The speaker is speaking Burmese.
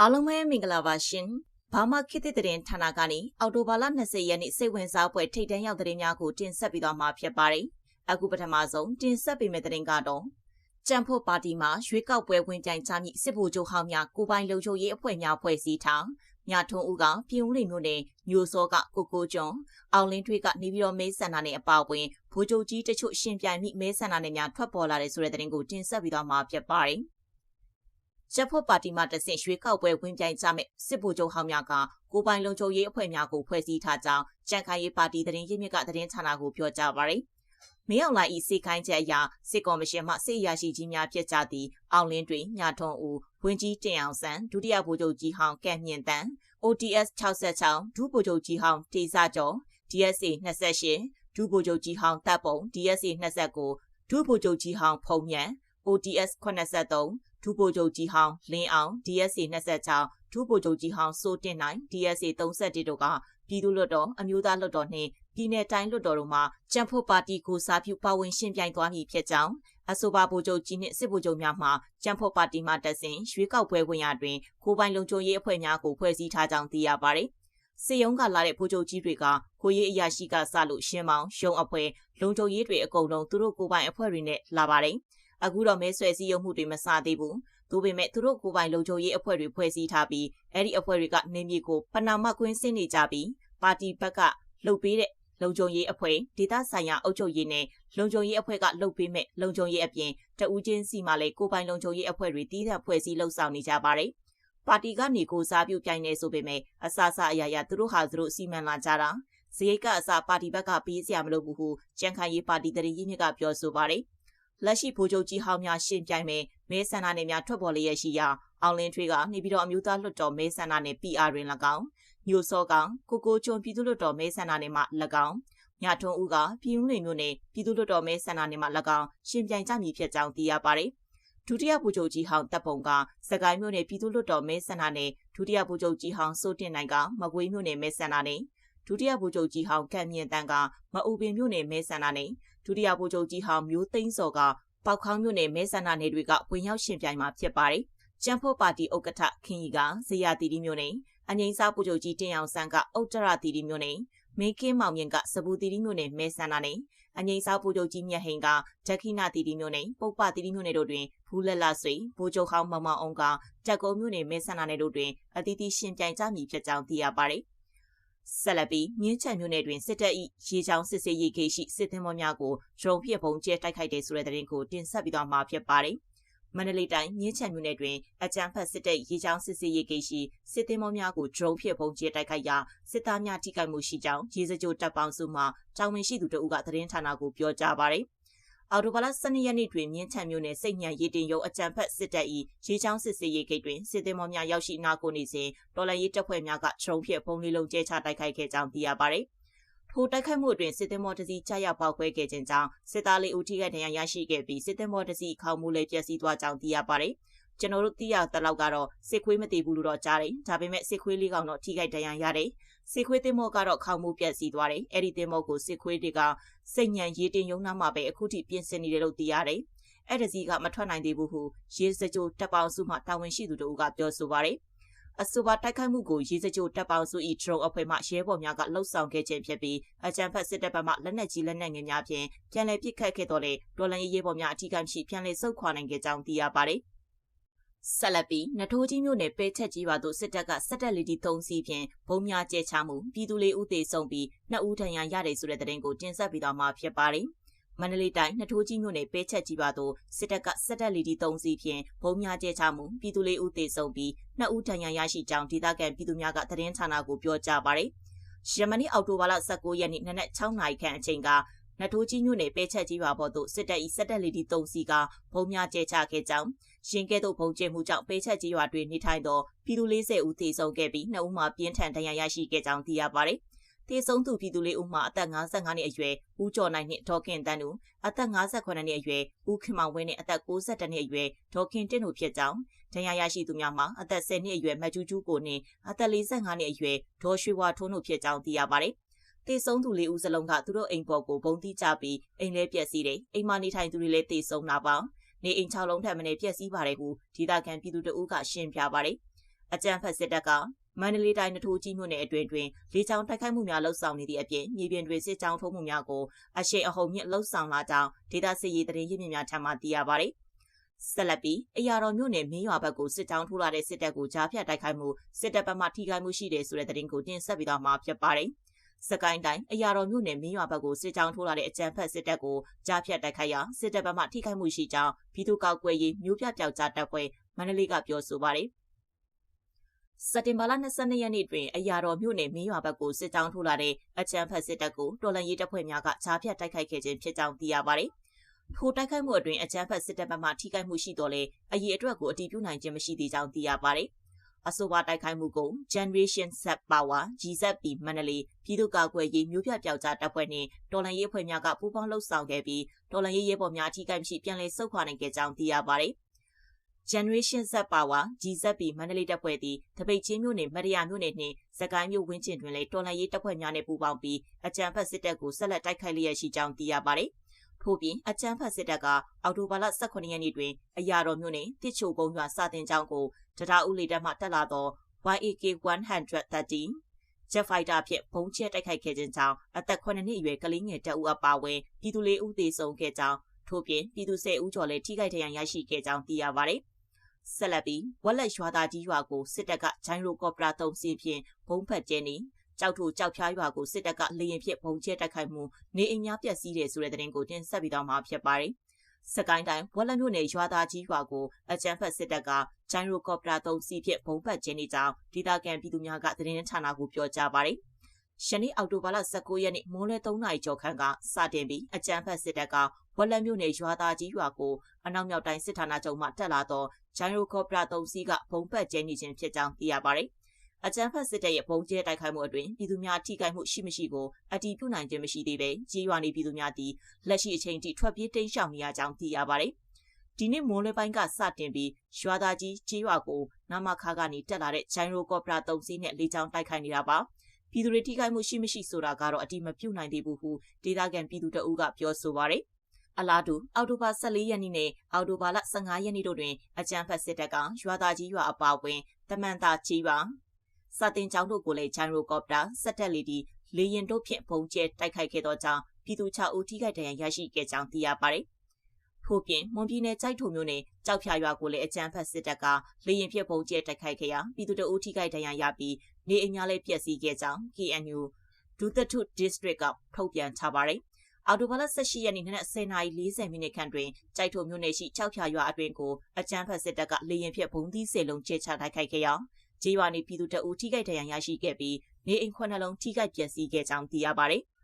အားလုံးပဲမင်္ဂလာပါရှင်။ဘာမှခေတ်သစ်သတင်းဌာနကနေအော်တိုဘာလ20ရက်နေ့စိတ်ဝင်စားပွဲထိတ်တန်းရောက်သတင်းများကိုတင်ဆက်ပြီးတော့မှာဖြစ်ပါတယ်။အခုပထမဆုံးတင်ဆက်ပေးမယ့်သတင်းကတော့ကြံဖို့ပါတီမှာရွေးကောက်ပွဲဝင်ပြိုင်ကြမည့်စစ်ဗိုလ်ချုပ်ဟောင်းများကိုပိုင်လုံခြုံရေးအဖွဲ့များဖွဲ့စည်းထားမြထုံးဦးကပြည်ဦးလိမျိုးနဲ့မျိုးစောကကိုကိုကျွန်းအောင်လင်းထွေးကနေပြီးတော့မဲဆန္ဒနဲ့အပါအဝင်ဗိုလ်ချုပ်ကြီးတချို့ရှင်ပြိုင်မိမဲဆန္ဒနဲ့များထွက်ပေါ်လာတဲ့ဆိုတဲ့သတင်းကိုတင်ဆက်ပြီးတော့မှာဖြစ်ပါတယ်။ ချက်ဖို့ပါတီမှတဆင့်ရွေးကောက်ပွဲဝင်ပြိုင်ကြမဲ့စစ်ဗိုလ်ချုပ်ဟောင်းများကကိုပိုင်လုံခြုံရေးအဖွဲ့များကိုဖွဲ့စည်းထားကြောင်းကြံခိုင်ရေးပါတီသတင်းရင်းမြစ်ကသတင်းဌာနကိုပြောကြားပါရယ်မင်းအောင်လှိုင်ဤစေခိုင်းချက်အရစစ်ကော်မရှင်မှစစ်ရရှိကြီးများဖြစ်ကြသည့်အောင်လင်းတွင်ညထုံဦးဝင်းကြီးတင်အောင်ဆန်းဒုတိယဗိုလ်ချုပ်ကြီးဟောင်းကဲ့မြင့်တန်း ODS 66ဒုဗိုလ်ချုပ်ကြီးဟောင်းတေစာကျော် DSA 28ဒုဗိုလ်ချုပ်ကြီးဟောင်းတပ်ပုံ DSA 29ဒုဗိုလ်ချုပ်ကြီးဟောင်းဖုံမြန် ODS 83ဒုဗိုလ်ချုပ်ကြီးဟောင်းလင်းအောင် DSA 26ဒုဗိုလ်ချုပ်ကြီးဟောင်းစိုးတင်နိုင် DSA 31တို့ကပြည်သူ့လွှတ်တော်အမျိုးသားလွှတ်တော်နှင့်ပြည်내တိုင်းလွှတ်တော်တို့မှကြံဖို့ပါတီကိုစားပြုပါဝင်ရှင်ပြိုင်သွားမည်ဖြစ်ကြောင်းအဆိုပါဗိုလ်ချုပ်ကြီးနှင့်စစ်ဗိုလ်ချုပ်များမှကြံဖို့ပါတီမှတဆင်ရွေးကောက်ပွဲဝင်ရတွင်ကိုပိုင်လုံခြုံရေးအဖွဲ့များကိုဖွဲ့စည်းထားကြောင်းသိရပါသည်စေယုံကလာတဲ့ဗိုလ်ချုပ်ကြီးတွေကကိုရေးအရာရှိကစလို့ရှင်းမောင်ရှုံအဖွဲ့လုံခြုံရေးတွေအကုန်လုံးသူတို့ကိုပိုင်အဖွဲ့တွေနဲ့လာပါတယ်။ အခုတော့မဲဆွယ်စည်းရုံးမှုတွေမစသေးဘူး။ဒါပေမဲ့သူတို့ကိုယ်ပိုင်လုံခြုံရေးအဖွဲ့တွေဖွဲ့စည်းထားပြီးအဲ့ဒီအဖွဲ့တွေကနေမြေကိုပနာမကွင်းဆင်းနေကြပြီးပါတီဘက်ကလှုပ်ပေးတဲ့လုံခြုံရေးအဖွဲ့ဒေသဆိုင်ရာအုပ်ချုပ်ရေးနဲ့လုံခြုံရေးအဖွဲ့ကလှုပ်ပေးမဲ့လုံခြုံရေးအပြင်တဦးချင်းစီမှလည်းကိုယ်ပိုင်လုံခြုံရေးအဖွဲ့တွေတည်တဲ့ဖွဲ့စည်းလှုပ်ဆောင်နေကြပါတယ်။ပါတီကနေကိုစားပြုပြိုင်နေဆိုပေမဲ့အစအစအရာရာသူတို့ဟာသူတို့စီမံလာကြတာဇိတ်ကအစပါတီဘက်ကပေးစရာမလိုဘူးဟုကြံခိုင်ရေးပါတီတရင်းမြစ်ကပြောဆိုပါတယ်။ လက်ရှိဗိုလ်ချုပ်ကြီးဟောင်းများရှင်ပြိုင်မယ်မဲဆန္ဒနယ်များထွက်ပေါ်လျက်ရှိရာအောင်လင်းထွေးကနေပြီးတော့အမျိုးသားလွှတ်တော်မဲဆန္ဒနယ် PR တွင်၎င်းမျိုးစောကောင်ကိုကိုကျွန်းပြည်သူ့လွှတ်တော်မဲဆန္ဒနယ်မှ၎င်းညထွန်းဦးကပြည်ဦးလွင်မြို့နယ်ပြည်သူ့လွှတ်တော်မဲဆန္ဒနယ်မှ၎င်းရှင်ပြိုင်ကြမည်ဖြစ်ကြောင်းသိရပါတယ်ဒုတိယဗိုလ်ချုပ်ကြီးဟောင်းတပ်ပုံကစကိုင်းမြို့နယ်ပြည်သူ့လွှတ်တော်မဲဆန္ဒနယ်ဒုတိယဗိုလ်ချုပ်ကြီးဟောင်းစိုးတင်နိုင်ကမကွေးမြို့နယ်မဲဆန္ဒနယ်ဒုတိယဗိုလ်ချုပ်ကြီးဟောင်းကံမြင့်တန်းကမအူပင်မြို့နယ်မဲဆန္ဒနယ် ဒုတိယဗိုလ်ချုပ်ကြီးဟောင်းမျိုးသိန်းစော်ကပေါခေါင်းမြို့နယ်မဲဆန္ဒနယ်တွေကဝင်ရောက်ရှင်ပြိုင်မှာဖြစ်ပါတယ်။ကျန်းဖို့ပါတီဥက္ကဋ္ဌခင်ကြီးကဇေယျတီတီမြို့နယ်အငိမ့်စားပူချုပ်ကြီးတင်အောင်ဆန်းကဥတ္တရတီတီမြို့နယ်မင်းကင်းမောင်မြင့်ကစပူတီတီမြို့နယ်မဲဆန္ဒနယ်အငိမ့်စားပူချုပ်ကြီးမြတ်ဟိန်ကဒက္ခိဏတီတီမြို့နယ်ပုပ္ပတီတီမြို့နယ်တို့တွင်ဖူးလက်လဆွေဘိုးချုပ်ဟောင်းမမောင်အောင်ကတက်ကုန်းမြို့နယ်မဲဆန္ဒနယ်တို့တွင်အသီးသီးရှင်ပြိုင်ကြမည်ဖြစ်ကြောင်းသိရပါတယ်။ ဆက်လက်ပြီးမြင်းချံမြို့နယ်တွင်စစ်တပ်၏ရေချောင်းစစ်ဆေးရေးဂိတ်ရှိစစ်သင်္ဘောများကိုဒရုန်းဖြင့်ပုံကျဲတိုက်ခိုက်တဲ့ဆိုတဲ့သတင်းကိုတင်ဆက်ပြီးတော့မှာဖြစ်ပါတယ်။မန္တလေးတိုင်းမြင်းချံမြို့နယ်တွင်အကြမ်းဖက်စစ်တပ်ရေချောင်းစစ်ဆေးရေးဂိတ်ရှိစစ်သင်္ဘောများကိုဒရုန်းဖြင့်ပုံကျဲတိုက်ခိုက်ရာစစ်သားများထိခိုက်မှုရှိကြောင်းရေစကြိုတပ်ပေါင်းစုမှတာဝန်ရှိသူတို့ကသတင်းဌာနကိုပြောကြားပါတယ်။ အော်တိုဘာလ12ရက်နေ့တွင်မြင်းချံမြို့နယ်စိတ်ညံရေးတင်ရုံအကြံဖက်စစ်တပ်၏ရေချောင်းစစ်စေးရေးဂိတ်တွင်စစ်သည်မော်များရောက်ရှိနာကိုနေစဉ်တော်လန်ရေးတပ်ဖွဲ့များကခြုံဖြင့်ပုံလေးလုံးကျဲချတိုက်ခိုက်ခဲ့ကြောင်းသိရပါသည်။ထိုတိုက်ခိုက်မှုတွင်စစ်သည်မော်တစီကြားရောက်ပေါက်ခွဲခဲ့ခြင်းကြောင့်စစ်သားလေးဦးထိခိုက်ဒဏ်ရာရရှိခဲ့ပြီးစစ်သည်မော်တစီခေါင်းမူလေးပျက်စီးသွားကြောင်းသိရပါသည်။ ကျွန်တော်တို့သိရတဲ့လောက်ကတော့စစ်ခွေးမတည်ဘူးလို့တော့ကြားတယ်။ဒါပေမဲ့စစ်ခွေးလေးကောင်တော့ထိခိုက်ဒဏ်ရာရတယ်။စစ်ခွေးတင်မောကတော့ခေါင်းမှုပြက်စီးသွားတယ်။အဲ့ဒီတင်မောကိုစစ်ခွေးတွေကစိတ်ညံရေးတင်ယုံနာမှာပဲအခုထိပြင်ဆင်နေတယ်လို့သိရတယ်။အဲ့ဒီစီကမထွက်နိုင်သေးဘူးဟုရေးစကြိုတပ်ပေါင်းစုမှတာဝန်ရှိသူတို့ကပြောဆိုပါတယ်။အဆိုပါတိုက်ခိုက်မှုကိုရေးစကြိုတပ်ပေါင်းစု၏ဒရုန်းအဖွဲ့မှရဲဘော်များကလှုပ်ဆောင်ခဲ့ခြင်းဖြစ်ပြီးအကြံဖက်စစ်တပ်ဘက်မှလက်နက်ကြီးလက်နက်ငယ်များဖြင့်ပြန်လည်ပစ်ခတ်ခဲ့တော်လေဒေါ်လန်ရေးရဲဘော်များအထူးကမရှိပြန်လည်ဆုတ်ခွာနိုင်ခဲ့ကြောင်းသိရပါတယ်။ ဆက်လက်ပြီးနထိုးကြီးမြို့နယ်ပဲချက်ကြီးပါသို့စစ်တပ်ကစက်တက်လီတီ3စီးဖြင့်ဘုံများကျဲချမှုပြည်သူလေးဦးသေဆုံးပြီးနှစ်ဦးထဏ်ရာရတယ်ဆိုတဲ့သတင်းကိုတင်ဆက်ပေးသွားမှာဖြစ်ပါတယ်။မန္တလေးတိုင်းနထိုးကြီးမြို့နယ်ပဲချက်ကြီးပါသို့စစ်တပ်ကစက်တက်လီတီ3စီးဖြင့်ဘုံများကျဲချမှုပြည်သူလေးဦးသေဆုံးပြီးနှစ်ဦးထဏ်ရာရရှိကြောင်းဒေသခံပြည်သူများကသတင်းဌာနကိုပြောကြားပါတယ်။ယမနီအောက်တိုဘာလ19ရက်နေ့နနက်6နာရီခန့်အချိန်ကနထိုးကြီးမြို့နယ်ပဲချက်ကြီးပါပေါ်သို့စစ်တပ်၏စက်တက်လီတီ3စီးကဘုံများကျဲချခဲ့ကြောင်း ရင်ကဲ့သို့ဘုံကျဲမှုကြောင့်ပဲချက်ကြီးရွာတွင်နေထိုင်သောပြည်သူ40ဦးသေဆုံးခဲ့ပြီးနှစ်ဦးမှာပြင်းထန်ဒဏ်ရာရရှိခဲ့ကြောင်းသိရပါတယ်။သေဆုံးသူပြည်သူလေးဦးမှာအသက်55နှစ်အရွယ်ဦးကျော်နိုင်နှင့်ဒေါခင်တန်းတို့အသက်58နှစ်အရွယ်ဦးခင်မောင်ဝင်းနှင့်အသက်62နှစ်အရွယ်ဒေါခင်တင့်တို့ဖြစ်ကြောင်းဒဏ်ရာရရှိသူများမှာအသက်10နှစ်အရွယ်မကျူးကျူးကိုနှင့်အသက်45နှစ်အရွယ်ဒေါ်ရွှေဝါထွန်းတို့ဖြစ်ကြောင်းသိရပါတယ်။တေဆုံးသူလေးဦးစလုံးကသူတို့အိမ်ပေါ်ကိုဘုံတိကြပြီးအိမ်လဲပြက်စီးတယ်အိမ်မနေထိုင်သူတွေလည်းတေဆုံးတာပါ နေအိမ်6လုံးထက်မနည်းပြက်စီးပါတယ်ဟုဒေသခံပြည်သူတအုပ်ကရှင်းပြပါတယ်အကြမ်းဖက်စစ်တပ်ကမန္တလေးတိုင်းနထိုးကြီးမြို့နယ်အတွင်းတွင်လေကြောင်းတိုက်ခိုက်မှုများလှုပ်ဆောင်နေသည့်အပြင်မြေပြင်တွင်စစ်ကြောင်းထိုးမှုများကိုအရှိန်အဟုန်မြင့်လှုပ်ဆောင်လာကြောင်းဒေသစစ်ရေးတရင်ရင်းမြစ်များထံမှသိရပါသည်ဆက်လက်ပြီးအရာတော်မြို့နယ်မင်းရွာဘက်ကိုစစ်ကြောင်းထိုးလာတဲ့စစ်တပ်ကိုကြားဖြတ်တိုက်ခိုက်မှုစစ်တပ်ဘက်မှထိခိုက်မှုရှိတယ်ဆိုတဲ့သတင်းကိုတင်ဆက်ပြီးတော့မှာဖြစ်ပါတယ်။ စကိုင်းတိုင်းအရာတော်မြို့နယ်မင်းရွာဘက်ကိုစစ်ကြောင်းထိုးလာတဲ့အကြမ်းဖက်စစ်တပ်ကိုကြားဖြတ်တိုက်ခိုက်ရာစစ်တပ်ဘက်မှထိခိုက်မှုရှိကြောင်းပြည်သူ့ကောက်ကွယ်ရေးမျိုးပြပျောက်ကြားတပ်ဖွဲ့မန္တလေးကပြောဆိုပါတယ်။စက်တင်ဘာလ22ရက်နေ့တွင်အရာတော်မြို့နယ်မင်းရွာဘက်ကိုစစ်ကြောင်းထိုးလာတဲ့အကြမ်းဖက်စစ်တပ်ကိုတော်လန်ရေးတပ်ဖွဲ့များကကြားဖြတ်တိုက်ခိုက်ခဲ့ခြင်းဖြစ်ကြောင်းသိရပါတယ်။ထိုတိုက်ခိုက်မှုအတွင်းအကြမ်းဖက်စစ်တပ်ဘက်မှထိခိုက်မှုရှိတော်လဲအရေးအတွက်ကိုအတည်ပြုနိုင်ခြင်းမရှိသေးကြောင်းသိရပါတယ်။ အဆိုပါတိုက်ခိုက်မှုကို Generation Z Power GZP မန္တလေးပြည်သူ့ကာကွယ်ရေးမျိုးပြပျောက်ကြားတပ်ဖွဲ့နှင့်တော်လှန်ရေးအဖွဲ့များကပူးပေါင်းလှုပ်ဆောင်ခဲ့ပြီးတော်လှန်ရေးရဲဘော်များထိခိုက်မှုရှိပြန်လည်ဆုတ်ခွာနိုင်ခဲ့ကြောင်းသိရပါတယ်။ Generation Z Power GZP မန္တလေးတပ်ဖွဲ့သည်တပိတ်ချင်းမြို့နယ်မရရမြို့နယ်နှင့်စကိုင်းမြို့ဝင်းကျင်တွင်လည်းတော်လှန်ရေးတပ်ဖွဲ့များနှင့်ပူးပေါင်းပြီးအကြမ်းဖက်စစ်တပ်ကိုဆက်လက်တိုက်ခိုက်လျက်ရှိကြောင်းသိရပါတယ်။ ထို့ပြင်အကြမ်းဖက်စစ်တပ်ကအော်တိုဘာလ18ရက်နေ့တွင်အရာတော်မြို့နယ်တစ်ချိုကုန်းရွာစတင်ကြောင်းကိုတရားဥလေတပ်မှတက်လာသော YAK 130 Jet Fighter ဖြင့်ဘုံကျဲတိုက်ခိုက်ခဲ့ခြင်းကြောင့်အသက်9နှစ်အရွယ်ကလေးငယ်တပ်ဦးအပါအဝင်ပြည်သူလေးဦးသေဆုံးခဲ့ကြောင်းထို့ပြင်ပြည်သူ10ဦးကျော်လည်းထိခိုက်ဒဏ်ရာရရှိခဲ့ကြောင်းသိရပါတယ်။ဆက်လက်ပြီးဝက်လက်ရွာသားကြီးရွာကိုစစ်တပ်ကဂျိုင်းရိုကော်ပရာသုံးစီးဖြင့်ဘုံဖက်ကျင်းနေ ကြောက်ထူကြောက်ဖြားရွာကိုစစ်တပ်ကလေရင်ဖြင့်ဘုံကျဲတိုက်ခိုက်မှုနေအိမ်များပျက်စီးတယ်ဆိုတဲ့သတင်းကိုတင်ဆက်ပြီးတော့မှာဖြစ်ပါတယ်။စကိုင်းတိုင်းဝက်လက်မြို့နယ်ရွာသားကြီးရွာကိုအကြမ်းဖက်စစ်တပ်ကဂျိုင်းရိုကော်ပရာသုံးစီးဖြင့်ဘုံဖက်ကျင်းနေကြောင်းဒေသခံပြည်သူများကသတင်းဌာနကိုပြောကြားပါတယ်။ရှနေ့အောက်တိုဘာလ19ရက်နေ့မိုးလယ်3နာရီကျော်ခန့်ကစတင်ပြီးအကြမ်းဖက်စစ်တပ်ကဝက်လက်မြို့နယ်ရွာသားကြီးရွာကိုအနောက်မြောက်တိုင်းစစ်ဌာနချုပ်မှတက်လာသောဂျိုင်းရိုကော့ပရာ၃စီးကဘုံဖက်ကျင်းနေခြင်းဖြစ်ကြောင်းသိရပါတယ်။ အကြမ်းဖက်စစ်တပ်ရဲ့ဘုံကျဲတိုက်ခိုက်မှုအတွင်းပြည်သူများထိခိုက်မှုရှိမရှိကိုအတည်ပြုနိုင်ခြင်းမရှိသေးပဲကြီးရွာနေပြည်သူများသည်လက်ရှိအချိန်ထိထွက်ပြေးတိမ်းရှောင်နေရကြောင်းသိရပါတယ်။ဒီနေ့မိုးလေပိုင်းကစတင်ပြီးရွာသားကြီးကြီးရွာကိုနမခါကနေတက်လာတဲ့ဂျိုင်းရိုကော့ပရာ၃စီးနဲ့လေကြောင်းတိုက်ခိုက်နေတာပါ။ပြည်သူတွေထိခိုက်မှုရှိမရှိဆိုတာကတော့အတိမပြုနိုင်သေးဘူးဟုဒေသခံပြည်သူတအုပ်ကပြောဆိုပါရယ်အလားတူအောက်တိုဘာ14ရက်နေ့နဲ့အောက်တိုဘာလ15ရက်နေ့တို့တွင်အကြမ်းဖက်စစ်တပ်ကရွာသားကြီးရွာအပါအဝင်တမန်သားကြီးရွာ စတင်ကျောင်းတို့ကိုလည်းဂျန်ရိုကော်ပတာစက်တက်လီဒီလေရင်တို့ဖြင့်ပုံကျဲတိုက်ခိုက်ခဲ့သောကြောင့်ပြည်သူ6ဦးထိခိုက်ဒဏ်ရာရရှိခဲ့ကြောင်းသိရပါတယ်။ထို့ပြင်မွန်ပြည်နယ်ကြိုက်ထုံမြို့နယ်ကြောက်ဖြာရွာကိုလည်းအကြမ်းဖက်စစ်တပ်ကလေရင်ဖြင့်ပုံကျဲတိုက်ခိုက်ခဲ့ရာပြည်သူတို့ဦးထိခိုက်ဒဏ်ရာရပြီးနေအိမ်များလည်းပျက်စီးခဲ့ကြောင်း KNU ဒူသထု district ကထုတ်ပြန်ထားပါတယ်။အော်တိုဘာလ18ရက်နေ့နနက်10:40မိနစ်ခန့်တွင်ကြိုက်ထုံမြို့နယ်ရှိ6ဖြာရွာအတွင်ကိုအကြမ်းဖက်စစ်တပ်ကလေရင်ဖြင့်ဘုံသီးစေလုံးချေချတိုက်ခိုက်ခဲ့ရာ ဂျေးရွာနေပြည်သူတအူထိခိုက်ဒဏ်ရာရရှိခဲ့ပြီးနေအိမ်ခွန်းနှလုံးထိခိုက်ပျက်စီးခဲ့ကြောင်းသိရပါတယ်။